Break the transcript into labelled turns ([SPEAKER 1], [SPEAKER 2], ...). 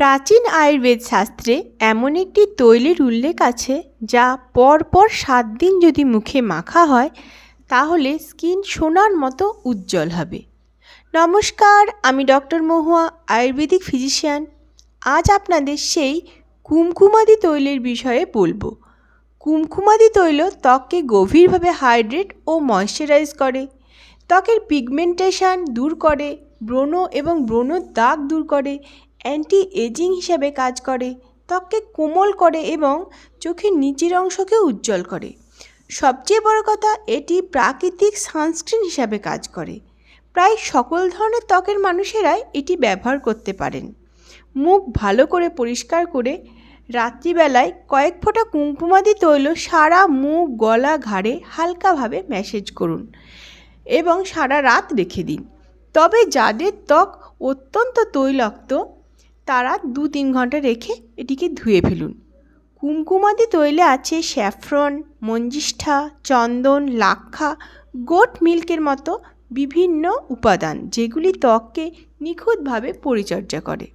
[SPEAKER 1] প্রাচীন আয়ুর্বেদ শাস্ত্রে এমন একটি তৈলের উল্লেখ আছে যা পরপর সাত দিন যদি মুখে মাখা হয়, তাহলে স্কিন সোনার মতো উজ্জ্বল হবে। নমস্কার, আমি ডক্টর মহুয়া, আয়ুর্বেদিক ফিজিশিয়ান। আজ আপনাদের সেই কুমকুমাদি তৈলের বিষয়ে বলব। কুমকুমাদি তৈল ত্বককে গভীরভাবে হাইড্রেট ও ময়শ্চারাইজ করে। ত্বকের পিগমেন্টেশন দূর করে, ব্রণ এবং ব্রণর দাগ দূর করে অ্যান্টি এজিং হিসাবে কাজ করে, ত্বককে কোমল করে এবং চোখের নিচের অংশকে উজ্জ্বল করে। সবচেয়ে বড় কথা, এটি প্রাকৃতিক সানস্ক্রিন হিসাবে কাজ করে। প্রায় সকল ধরনের ত্বকের মানুষেরাই এটি ব্যবহার করতে পারেন। মুখ ভালো করে পরিষ্কার করে রাত্রিবেলায় কয়েক ফোঁটা কুমকুমাদি তৈল সারা মুখ, গলা, ঘাড়ে হালকাভাবে ম্যাসেজ করুন এবং সারা রাত রেখে দিন। তবে যাদের ত্বক অত্যন্ত তৈলাক্ত তারা দু তিন ঘণ্টা রেখে এটিকে ধুয়ে ফেলুন। কুমকুমাদি তৈলে আছে স্যাফরন, মঞ্জিষ্ঠা, চন্দন, লাক্ষা, গোট মিল্কের মতো বিভিন্ন উপাদান যেগুলি ত্বককে নিখুঁতভাবে পরিচর্যা করে।